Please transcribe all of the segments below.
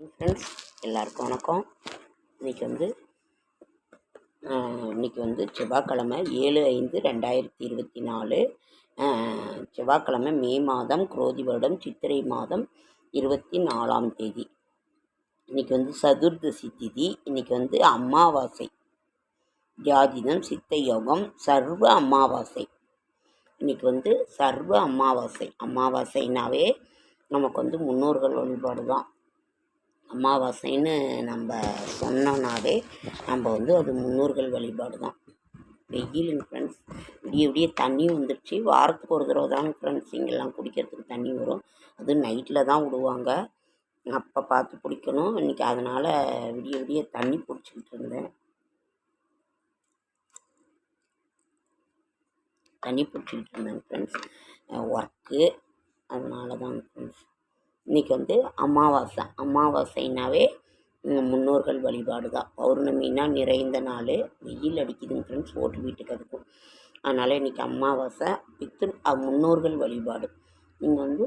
Friends எல்லாருக்கும் வணக்கம். இன்றைக்கி வந்து இன்றைக்கி இன்னைக்கு வந்து செவ்வாய்க்கிழமை ஏழு ஐந்து ரெண்டாயிரத்தி இருபத்தி நாலு. செவ்வாய்க்கிழமை மே மாதம் குரோதி வருடம் சித்திரை மாதம் இருபத்தி நாலாம் தேதி. இன்னைக்கு வந்து சதுர்தசி திதி. இன்றைக்கி வந்து அமாவாசை. ஜாதிதம் சித்த யோகம் சர்வ அமாவாசை. இன்னைக்கு வந்து சர்வ அமாவாசை. அமாவாசைனாவே நமக்கு வந்து முன்னோர்கள் வழிபாடு தான் அமாவாசைன்னு நம்ம சொன்னோம்னாவே நம்ம வந்து அது முன்னோர்கள் வழிபாடு தான். வெயிலுங்க ஃப்ரெண்ட்ஸ் விடிய விடிய தண்ணி வந்துடுச்சு வாரத்துக்கு ஒரு தடவை தாங்க ஃப்ரெண்ட்ஸ் இங்கெல்லாம் குடிக்கிறதுக்கு தண்ணி வரும். அது நைட்டில் தான் விடுவாங்க. அப்போ பார்த்து பிடிக்கணும் இன்றைக்கி அதனால் விடிய விடிய தண்ணி பிடிச்சிக்கிட்டு இருந்தேன். தண்ணி பிடிச்சிக்கிட்டு இருந்தேன் ஃப்ரெண்ட்ஸ் ஒர்க்கு அதனால தான் ஃப்ரெண்ட்ஸ் இன்றைக்கி வந்து அமாவாசை. அமாவாசைனாவே முன்னோர்கள் வழிபாடு தான் பௌர்ணமினா நிறைந்த நாள் வெயில் அடிக்குதுங்க ஃப்ரெண்ட்ஸ் ஓட்டு வீட்டுக்கு அதுக்கும். அதனால் இன்றைக்கி அமாவாசை பித்ரு முன்னோர்கள் வழிபாடு. நீங்கள் வந்து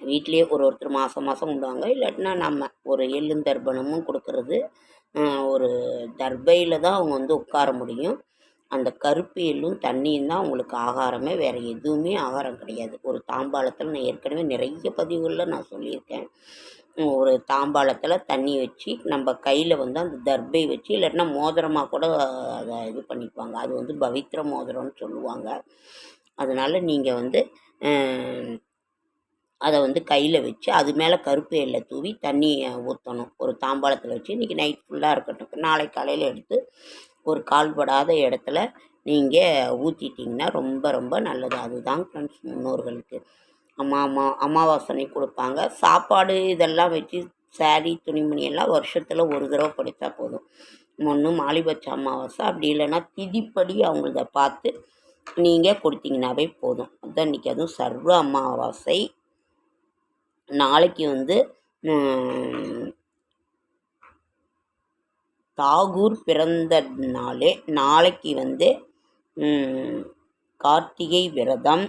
வீட்டிலேயே ஒரு ஒருத்தர் மாதம் மாதம் கும்பிடுவாங்க இல்லாட்டினா நம்ம ஒரு எள்ளுந்தர்ப்பணமும் கொடுக்கறது ஒரு தர்பையில் தான் அவங்க வந்து உட்கார முடியும். அந்த கருப்பு எள்ளும் தண்ணியும் தான் உங்களுக்கு ஆகாரமே. வேறு எதுவுமே ஆகாரம் கிடையாது. ஒரு தாம்பாளத்தில் நான் ஏற்கனவே நிறைய பதிவுகளில் நான் சொல்லியிருக்கேன். ஒரு தாம்பாளத்தில் தண்ணி வச்சு நம்ம கையில் வந்து அந்த தர்பை வச்சு இல்லைன்னா மோதிரமாக கூட அதை இது பண்ணிக்குவாங்க. அது வந்து பவித்ர மோதிரம்னு சொல்லுவாங்க. அதனால் நீங்கள் வந்து அதை வந்து கையில் வச்சு அது மேலே கருப்பு எல்லை தூவி தண்ணியை ஊற்றணும் ஒரு தாம்பாளத்தில் வச்சு இன்றைக்கி நைட் ஃபுல்லாக இருக்கட்டும். நாளை காலையில் எடுத்து ஒரு கால்படாத இடத்துல நீங்கள் ஊற்றிட்டிங்கன்னா ரொம்ப ரொம்ப நல்லது. அதுதான் ஃப்ரெண்ட்ஸ் முன்னோர்களுக்கு. அம்மா அம்மா அமாவாசனை கொடுப்பாங்க. சாப்பாடு இதெல்லாம் வச்சு சாரி துணிமணி எல்லாம் வருஷத்தில் ஒரு தடவை படித்தா போதும். ஒன்று மாலிபட்ச அமாவாசை. அப்படி இல்லைன்னா திதிப்படி அவங்கள பார்த்து நீங்கள் கொடுத்தீங்கன்னாவே போதும். அதுதான் இன்றைக்கி அதுவும் சர்வ அமாவாசை. நாளைக்கு வந்து தாகூர் பிறந்த நாளே நாளைக்கு வந்து கார்த்திகை விரதம்.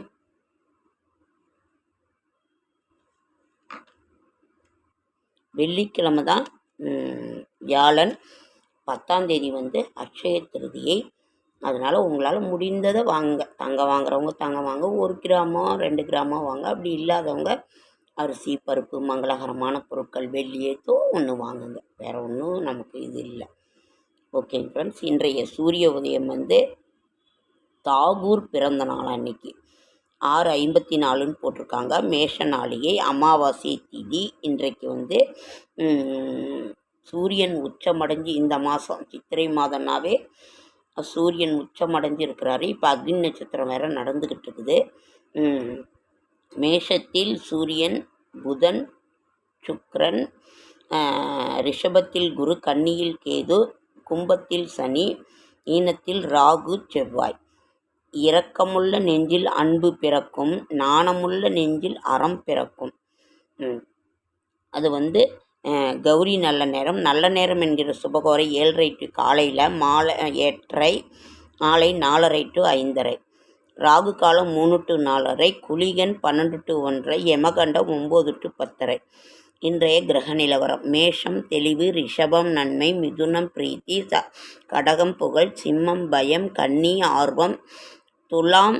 வெள்ளிக்கிழமை தான் வியாழன். பத்தாம் தேதி வந்து அக்ஷய திருதியை. அதனால் உங்களால் முடிந்ததை வாங்க. தங்க வாங்குறவங்க தங்கம் வாங்க. ஒரு கிராமோ ரெண்டு கிராமோ வாங்க. அப்படி இல்லாதவங்க அரிசி பருப்பு மங்களகரமான பொருட்கள் வெள்ளி ஏதோ ஒன்று வாங்குங்க. வேறு ஒன்றும் நமக்கு இது இல்லை. ஓகே ஃப்ரெண்ட்ஸ் இன்றைய சூரிய உதயம் வந்து தாகூர் பிறந்த நாள் அன்னைக்கு. ஆறு ஐம்பத்தி நாலுன்னு போட்டிருக்காங்க. மேஷ நாளிகை அமாவாசை திதி. இன்றைக்கு வந்து சூரியன் உச்சமடைஞ்சு இந்த மாதம் சித்திரை மாதம்னாவே சூரியன் உச்சமடைஞ்சு இருக்கிறாரு இப்போ அக்னி நட்சத்திரம் வேற நடந்துக்கிட்டு இருக்குது மேஷத்தில் சூரியன் புதன் சுக்ரன் ரிஷபத்தில் குரு கன்னியில் கேது கும்பத்தில் சனி ஈனத்தில் ராகு செவ்வாய். இரக்கமுள்ள நெஞ்சில் அன்பு பிறக்கும் நாணமுள்ள நெஞ்சில் அறம் பிறக்கும். அது வந்து கௌரி நல்ல நேரம். நல்ல நேரம் என்கிற சுபகோரை ஏழரை டு காலையில் மாலை எட்டரை மாலை நாலரை டு ஐந்தரை. ராகு காலம் மூணு டு நாலரை குளிகன் பன்னெண்டு டு ஒன்றரை யமகண்டம் ஒம்பது டு பத்தரை. இன்றைய கிரக நிலவரம். மேஷம் தெளிவு ரிஷபம் நன்மை மிதுனம் பிரீத்தி ச கடகம் புகழ் சிம்மம் பயம் கன்னி ஆர்வம் துலாம்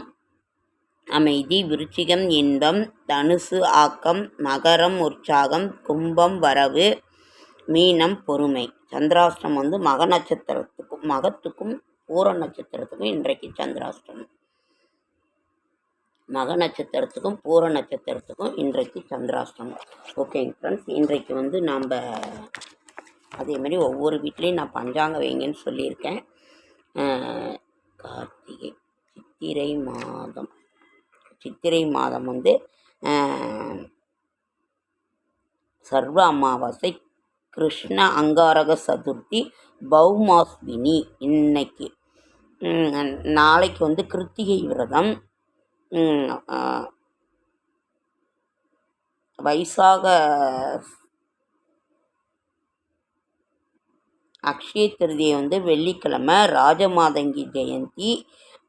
அமைதி விருச்சிகம் இன்பம் தனுசு ஆக்கம் மகரம் உற்சாகம் கும்பம் வரவு மீனம் பொறுமை. சந்திராஷ்டம் வந்து மக நட்சத்திரத்துக்கும் மகத்துக்கும் பூர நட்சத்திரத்துக்கும் இன்றைக்கு சந்திராஷ்டமம். மக நட்சத்திரத்துக்கும் பூர நட்சத்திரத்துக்கும் இன்றைக்கு சந்திராஷ்டமம். ஓகேங்க ஃப்ரெண்ட்ஸ் இன்றைக்கு வந்து நாம் அதே மாதிரி ஒவ்வொரு வீட்லேயும் நான் பஞ்சாங்க வைங்கன்னு சொல்லியிருக்கேன். கார்த்திகை சித்திரை மாதம். சித்திரை மாதம் வந்து சர்வ அமாவாசை கிருஷ்ண அங்காரக சதுர்த்தி பௌமாஸ்வினி இன்னைக்கு. நாளைக்கு வந்து கிருத்திகை விரதம். வைசாக அக்ஷய திருதியை வந்து வெள்ளிக்கிழமை ராஜமாதங்கி ஜெயந்தி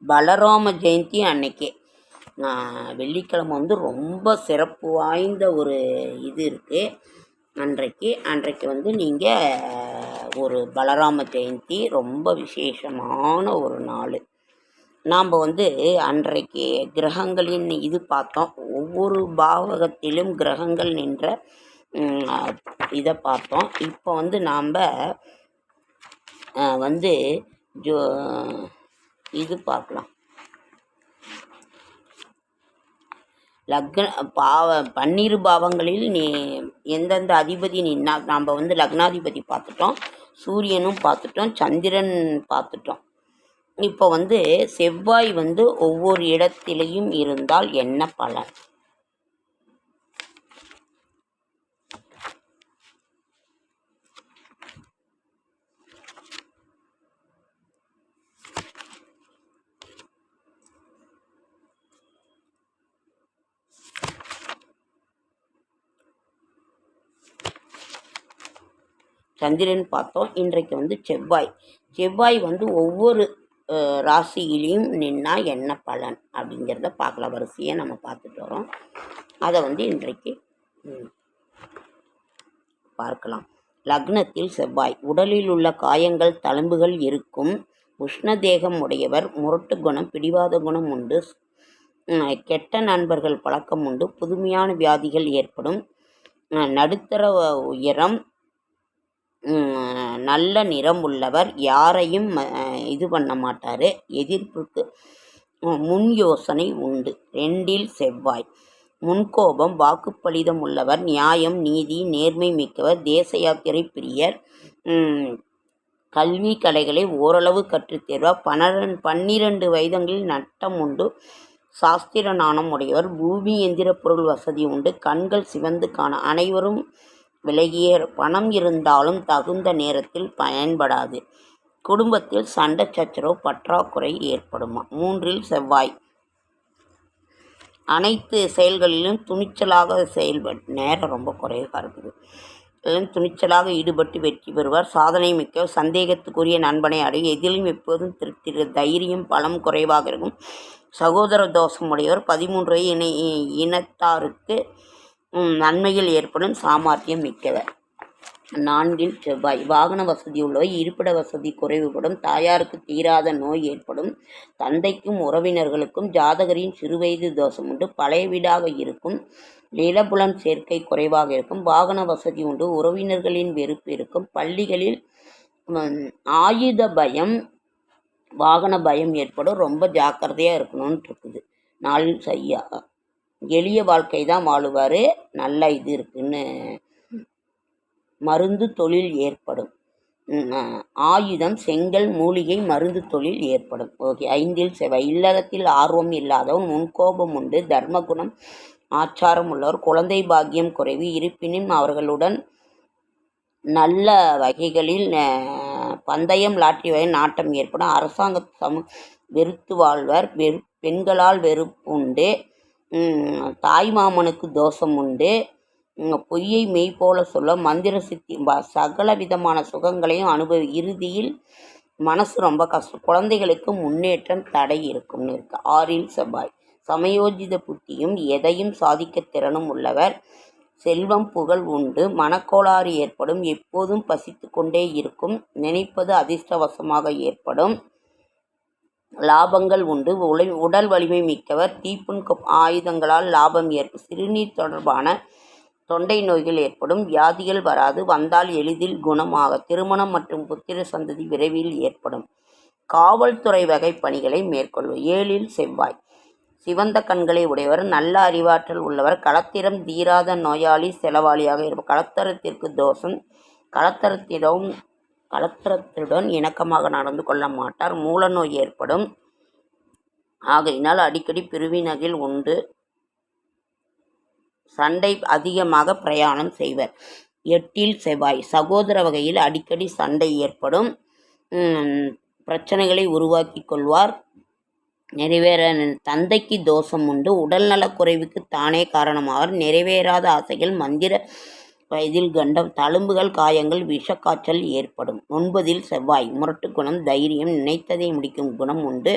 பலராம ஜெயந்தி அன்னைக்கே. வெள்ளிக்கிழமை வந்து ரொம்ப சிறப்பு வாய்ந்த ஒரு இது இருக்குது அன்றைக்கு அன்றைக்கு வந்து நீங்கள் ஒரு பலராம ஜெயந்தி ரொம்ப விசேஷமான ஒரு நாள். நாம் வந்து அன்றைக்கு கிரகங்களின் இது பார்த்தோம். ஒவ்வொரு பாவகத்திலும் கிரகங்கள் நின்ற இதை பார்த்தோம். இப்போ வந்து நாம் வந்து ஜோ இது பார்க்கலாம். லக்ன பாவ பன்னிரு பாவங்களில் நீ எந்தெந்த அதிபதி நின்னா நாம் வந்து லக்னாதிபதி பார்த்துட்டோம். சூரியனும் பார்த்துட்டோம். சந்திரன் பார்த்துட்டோம். இப்போ வந்து செவ்வாய் வந்து ஒவ்வொரு இடத்திலையும் இருந்தால் என்ன பலன்? சந்திரன் பார்த்தோம். இன்றைக்கு வந்து செவ்வாய். செவ்வாய் வந்து ஒவ்வொரு ராசியிலையும் நின்னா என்ன பலன் அப்படிங்கிறத பார்க்கலாம். வரிசையாக நம்ம பார்த்துட்டு வரோம். அதை வந்து இன்றைக்கு பார்க்கலாம். லக்னத்தில் செவ்வாய். உடலில் உள்ள காயங்கள் தழும்புகள் இருக்கும். உஷ்ண தேகம் உடையவர். முரட்டு குணம் பிடிவாத குணம் உண்டு. கெட்ட நண்பர்கள் பழக்கம் உண்டு. புதுமையான வியாதிகள் ஏற்படும். நடுத்தர உயரம். நல்ல நிறம் உள்ளவர். யாரையும் இது பண்ண மாட்டார். எதிர்ப்புக்கு முன் யோசனை உண்டு. ரெண்டில் செவ்வாய். முன்கோபம் வாக்குப்பளிதம் உள்ளவர். நியாயம் நீதி நேர்மை மிக்கவர். தேச யாத்திரை பிரியர். கல்வி கலைகளை ஓரளவு கற்றுத்தேர்வார் பன்னிரண்டு பன்னிரண்டு வயதங்களில் நட்டம் உண்டு. சாஸ்திர நாணம் உடையவர். பூமி எந்திர பொருள் வசதி உண்டு. கண்கள் சிவந்து காண அனைவரும் விலகிய பணம் இருந்தாலும் தகுந்த நேரத்தில் பயன்படாது. குடும்பத்தில் சண்டை சச்சரவு பற்றாக்குறை ஏற்படும்? மூன்றில் செவ்வாய். அனைத்து செயல்களிலும் துணிச்சலாக செயல்பட நேரம் ரொம்ப குறைவாக இருக்குது. துணிச்சலாக ஈடுபட்டு வெற்றி பெறுவார். சாதனை மிக்க சந்தேகத்துக்குரிய நண்பனை அடைய எதிலும் எப்போதும் திருப்தி தைரியம் பலம் குறைவாக இருக்கும். சகோதர தோஷம் உடையவர் பதிமூன்று இணை இனத்தாருக்கு நன்மையில் ஏற்படும் சாமர்த்தியம் மிக்கவர். நான்கில் செவ்வாய். வாகன வசதி உள்ளவர் இருப்பிட வசதி குறைவுபடும் தாயாருக்கு தீராத நோய் ஏற்படும் தந்தைக்கும் உறவினர்களுக்கும் ஜாதகரின் சிறுவயது தோஷம் உண்டு பழைய வீடாக இருக்கும் நிலபுலன் சேர்க்கை குறைவாக இருக்கும் வாகன வசதி உண்டு உறவினர்களின் வெறுப்பு இருக்கும் பள்ளிகளில் ஆயுத பயம் வாகன பயம் ஏற்படும் ரொம்ப ஜாக்கிரதையாக இருக்கணும்னு இருக்குது. நாளில் சரியாக எளிய வாழ்க்கை தான் வாழுவார். நல்ல இது இருக்குன்னு மருந்து தொழில் ஏற்படும். ஆயுதம் செங்கல் மூலிகை மருந்து தொழில் ஏற்படும். ஓகே ஐந்தில் செவ்வாய் இல்லறத்தில் ஆர்வம் இல்லாதவன் முன்கோபம் உண்டு தர்மகுணம் ஆச்சாரம் உள்ளவர் குழந்தை பாக்கியம் குறைவு இருப்பினும் அவர்களுடன் நல்ல வகைகளில் பந்தயம் லாட்டி வகை நாட்டம் ஏற்படும். அரசாங்க சம வெறுத்து வாழ்வர் வெறு பெண்களால் வெறுப்பு தாய்மாமனுக்கு தாய் மாமனுக்கு தோஷம் உண்டு. பொய்யை மெய் போல சொல்ல மந்திர சித்தி ப- சகல விதமான சுகங்களையும் அனுபவி இறுதியில் மனசு ரொம்ப கஷ்டம். குழந்தைகளுக்கு முன்னேற்றம் தடை இருக்கும்னு இருக்கு. ஆறில் செவ்வாய். சமயோஜித புத்தியும் எதையும் சாதிக்க திறனும் உள்ளவர். செல்வம் புகழ் உண்டு. மனக்கோளாறு ஏற்படும். எப்போதும் பசித்து கொண்டே இருக்கும். நினைப்பது அதிர்ஷ்டவசமாக ஏற்படும். லாபங்கள் உண்டு. உலை உடல் வலிமை மிக்கவர். தீப்புண் ஆயுதங்களால் லாபம் ஏற்படும் சிறுநீர் தொடர்பான தொண்டை நோய்கள் ஏற்படும். வியாதிகள் வராது. வந்தால் எளிதில் குணமாக திருமணம் மற்றும் புத்திர சந்ததி விரைவில் ஏற்படும். காவல்துறை வகை பணிகளை மேற்கொள்வோம் ஏழில் செவ்வாய். சிவந்த கண்களை உடையவர். நல்ல அறிவாற்றல் உள்ளவர். களத்திரம் தீராத நோயாளி செலவாளியாக இருப்பார் களத்தரத்திற்கு தோஷம். களத்தரத்திடம் கலத்திரத்துடன் இணக்கமாக நடந்து கொள்ள மாட்டார். மூலநோய் ஏற்படும். ஆகையினால் அடிக்கடி பிரிவினகில் உண்டு. சண்டை அதிகமாக பிரயாணம் செய்வர். எட்டில் செவ்வாய். சகோதர வகையில் அடிக்கடி சண்டை ஏற்படும். பிரச்சனைகளை உருவாக்கி கொள்வார். நிறைவேற தந்தைக்கு தோஷம் உண்டு. உடல்நலக் குறைவுக்கு தானே காரணமாவார். நிறைவேறாத ஆசைகள் மந்திர வயதில் கண்டம் தழும்புகள் காயங்கள் விஷக்காய்ச்சல் ஏற்படும். ஒன்பதில் செவ்வாய் முரட்டு குணம் தைரியம் நினைத்ததை முடிக்கும் குணம் உண்டு.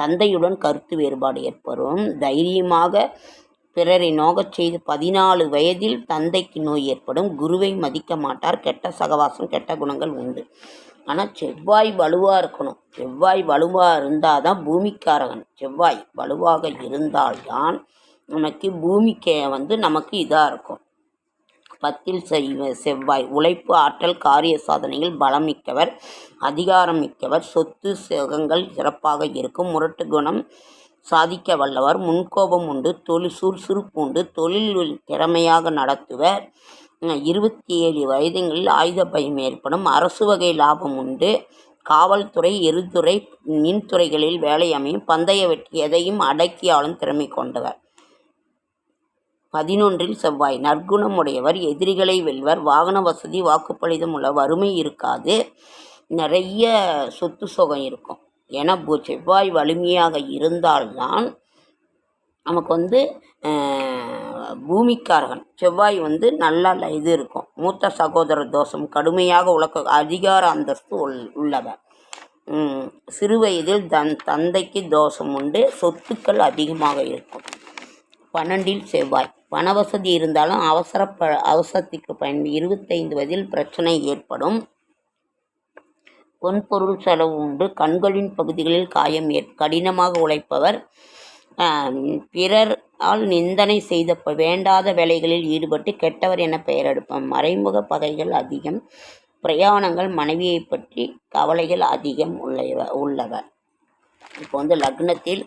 தந்தையுடன் கருத்து வேறுபாடு ஏற்படும். தைரியமாக பிறரை நோகச் செய்து பதினாலு வயதில் தந்தைக்கு நோய் ஏற்படும். குருவை மதிக்க மாட்டார். கெட்ட சகவாசம் கெட்ட குணங்கள் உண்டு. ஆனால் செவ்வாய் வலுவாக இருக்கணும். செவ்வாய் வலுவாக இருந்தால் தான் பூமிக்காரகன். செவ்வாய் வலுவாக இருந்தால்தான் நமக்கு பூமிக்கே வந்து நமக்கு இதாக இருக்கும். பத்தில் செவ்வாய். உழைப்பு ஆற்றல் காரிய சாதனையில் பலம் மிக்கவர் அதிகாரம் மிக்கவர் சொத்து சுகங்கள் சிறப்பாக இருக்கும். முரட்டு குணம் சாதிக்க வல்லவர். முன்கோபம் உண்டு. தொழில் சுறுசுறுப்பு உண்டு. தொழில் திறமையாக நடத்துவர். இருபத்தி ஏழு வயதுகளில் ஆயுத பயம் ஏற்படும். அரசு வகை லாபம் உண்டு. காவல்துறை எருதுறை மின்துறைகளில் வேலை அமையும். பந்தய வெற்றி எதையும் அடக்கி ஆளும் திறமை கொண்டவர். பதினொன்றில் செவ்வாய். நற்குணமுடையவர் எதிரிகளை வெல்வர் வாகன வசதி வாக்குப்பளிதம் உள்ள வறுமை இருக்காது. நிறைய சொத்து சுகம் இருக்கும். ஏன்னா செவ்வாய் வலிமையாக இருந்தால்தான் நமக்கு வந்து பூமிக்காரகன். செவ்வாய் வந்து நல்லா ல- இது இருக்கும். மூத்த சகோதர தோஷம் கடுமையாக உலக அதிகார அந்தஸ்து உள் உள்ளவர். சிறு வயதில் தன் தந்தைக்கு தோஷம் உண்டு. சொத்துக்கள் அதிகமாக இருக்கும். பன்னெண்டில் செவ்வாய். பணவசதி இருந்தாலும் அவசர ப அவசரத்துக்கு பயன் இருபத்தைந்து வயதில் பிரச்சனை ஏற்படும். பொன்பொருள் செலவு உண்டு. கண்களின் பகுதிகளில் காயம் ஏற் கடினமாக உழைப்பவர் பிறரால் நிந்தனை செய்த ப- வேண்டாத வேலைகளில் ஈடுபட்டு கெட்டவர் என பெயர் எடுப்பார் மறைமுக பகைகள் அதிகம். பிரயாணங்கள் மனைவியை பற்றி கவலைகள் அதிகம் உள்ளவ உள்ளவர். இப்போ வந்து லக்னத்தில்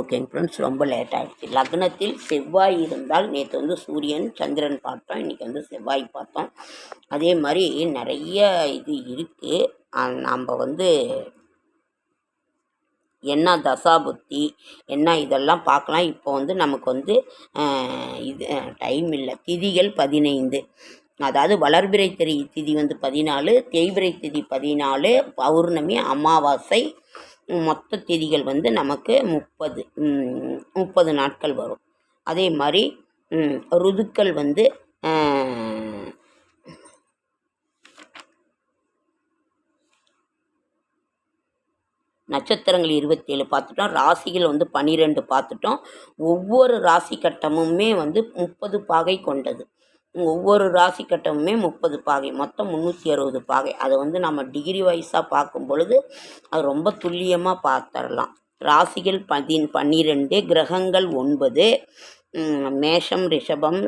ஓகேங்க ஃப்ரெண்ட்ஸ் ரொம்ப லேட் ஆகிடுச்சு லக்னத்தில் செவ்வாய் இருந்தால் நேற்று வந்து சூரியன் சந்திரன் பார்த்தோம். இன்றைக்கி வந்து செவ்வாய் பார்த்தோம். அதே மாதிரி நிறைய இது இருக்குது நாம் வந்து என்ன தசாபுத்தி என்ன இதெல்லாம் பார்க்கலாம். இப்போ வந்து நமக்கு வந்து இது டைம் இல்லை. திதிகள் பதினைந்து. அதாவது வளர்பிறை திரி திதி வந்து பதினாலு தேய்பிறை திதி பதினாலு பௌர்ணமி அமாவாசை மொத்த திதிகள் வந்து நமக்கு முப்பது முப்பது நாட்கள் வரும். அதே மாதிரி ருதுக்கள் வந்து நட்சத்திரங்கள் இருபத்தேழு பார்த்துட்டோம் ராசிகள் வந்து பன்னிரெண்டு பார்த்துட்டோம். ஒவ்வொரு ராசி கட்டமுமே வந்து முப்பது பாகை கொண்டது. ஒவ்வொரு ராசி கட்டமுமே முப்பது பாகை மொத்தம் முந்நூற்றி அறுபது பாகை. அதை வந்து நம்ம டிகிரி வைஸாக பார்க்கும் பொழுது அது ரொம்ப துல்லியமாக பார்த்துடலாம் ராசிகள் பதின் பன்னிரெண்டு கிரகங்கள் ஒன்பது மேஷம் ரிஷபம்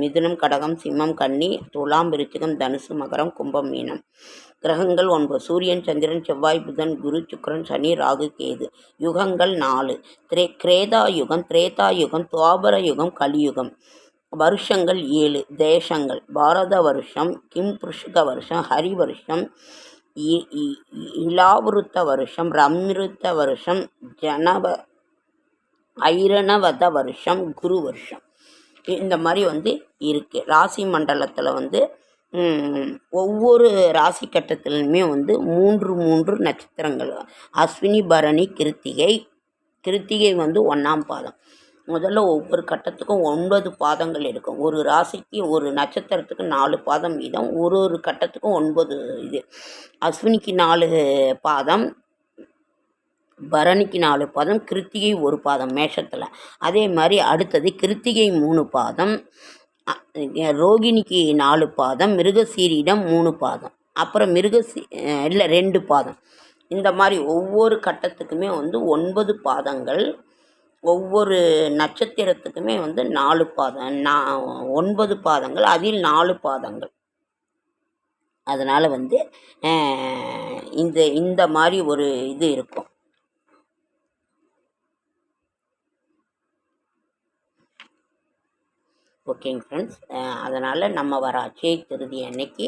மிதுனம் கடகம் சிம்மம் கன்னி துலாம் விருச்சிகம் தனுசு மகரம் கும்பம் மீனம். கிரகங்கள் ஒன்பது சூரியன் சந்திரன் செவ்வாய் புதன் குரு சுக்கரன் சனி ராகு கேது. யுகங்கள் நாலு. திரே கிரேதா யுகம் திரேதா யுகம் துவாபர யுகம் கலியுகம். வருஷங்கள் ஏழு. தேசங்கள். பாரத வருஷம் கிம் புருஷக வருஷம் ஹரி வருஷம் இ- இ- இலாவிருத்த வருஷம் ரம்ருத்த வருஷம் ஜனவ ஐரணவத வருஷம் குரு வருஷம். இந்த மாதிரி வந்து இருக்குது ராசி மண்டலத்தில் வந்து ஒவ்வொரு ராசி கட்டத்திலுமே வந்து மூன்று மூன்று நட்சத்திரங்கள். அஸ்வினி பரணி கிருத்திகை. கிருத்திகை வந்து ஒன்றாம் பாதம். முதல்ல ஒவ்வொரு கட்டத்துக்கும் ஒன்பது பாதங்கள் இருக்கும். ஒரு ராசிக்கு ஒரு நட்சத்திரத்துக்கு நாலு பாதம் வீதம் ஒரு ஒரு கட்டத்துக்கும் ஒன்பது இது. அஸ்வினிக்கு நாலு பாதம் பரணிக்கு நாலு பாதம் கிருத்திகை ஒரு பாதம் மேஷத்தில். அதே மாதிரி அடுத்தது கிருத்திகை மூணு பாதம் ரோகிணிக்கு நாலு பாதம் மிருகசீரியிடம் மூணு பாதம். அப்புறம் மிருகசீ இல்லை ரெண்டு பாதம். இந்த மாதிரி ஒவ்வொரு கட்டத்துக்குமே வந்து ஒன்பது பாதங்கள் ஒவ்வொரு நட்சத்திரத்துக்குமே வந்து நாலு பாதம் நா ஒன்பது பாதங்கள் அதில் நாலு பாதங்கள். அதனால் வந்து இந்த இந்த மாதிரி ஒரு இது இருக்கும். ஓகேங்க ஃப்ரெண்ட்ஸ். அதனால் நம்ம வர திருதி அன்னைக்கு.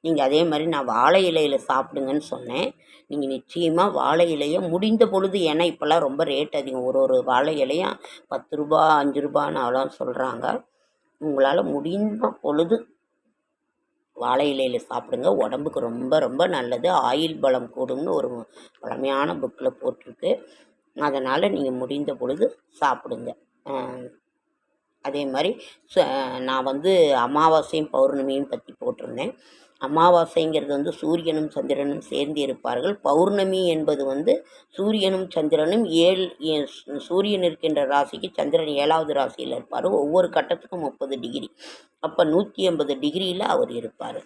நீங்கள் அதே மாதிரி நான் வாழை இலையில் சாப்பிடுங்கன்னு சொன்னேன். நீங்கள் நிச்சயமாக வாழை இலையை முடிந்த பொழுது ஏன்னா இப்போல்லாம் ரொம்ப ரேட் அதிகம். ஒரு ஒரு வாழை இலையும் பத்து ரூபா அஞ்சு ரூபான்னு சொல்கிறாங்க உங்களால் முடிந்த பொழுது வாழை இலையில் சாப்பிடுங்க. உடம்புக்கு ரொம்ப ரொம்ப நல்லது. ஆயில் பலம் கூடும்னு ஒரு பழமையான புக்கில் போட்டிருக்கு. அதனால் நீங்கள் முடிந்த பொழுது சாப்பிடுங்க. அதே மாதிரி ச- நான் வந்து அமாவாசையும் பௌர்ணமியும் பற்றி போட்டிருந்தேன். அமாவாசைங்கிறது வந்து சூரியனும் சந்திரனும் சேர்ந்து இருப்பார்கள். பௌர்ணமி என்பது வந்து சூரியனும் சந்திரனும் ஏழு ஏ- சூரியன் இருக்கின்ற ராசிக்கு சந்திரன் ஏழாவது ராசியில் இருப்பார். ஒவ்வொரு கட்டத்துக்கும் முப்பது டிகிரி. அப்போ நூற்றி எண்பது டிகிரியில் அவர் இருப்பார்.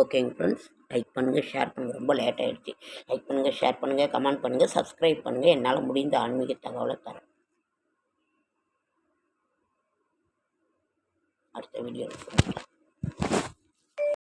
ஓகேங்க ஃப்ரெண்ட்ஸ் லைக் பண்ணுங்கள் ஷேர் பண்ணுங்கள் ரொம்ப லேட் ஆகிடுச்சு லைக் பண்ணுங்கள் ஷேர் பண்ணுங்கள் கமெண்ட் பண்ணுங்கள் சப்ஸ்கிரைப் பண்ணுங்கள் என்னால் முடிந்த ஆன்மீக தகவலை தரேன். அடுத்த வீடியோவில்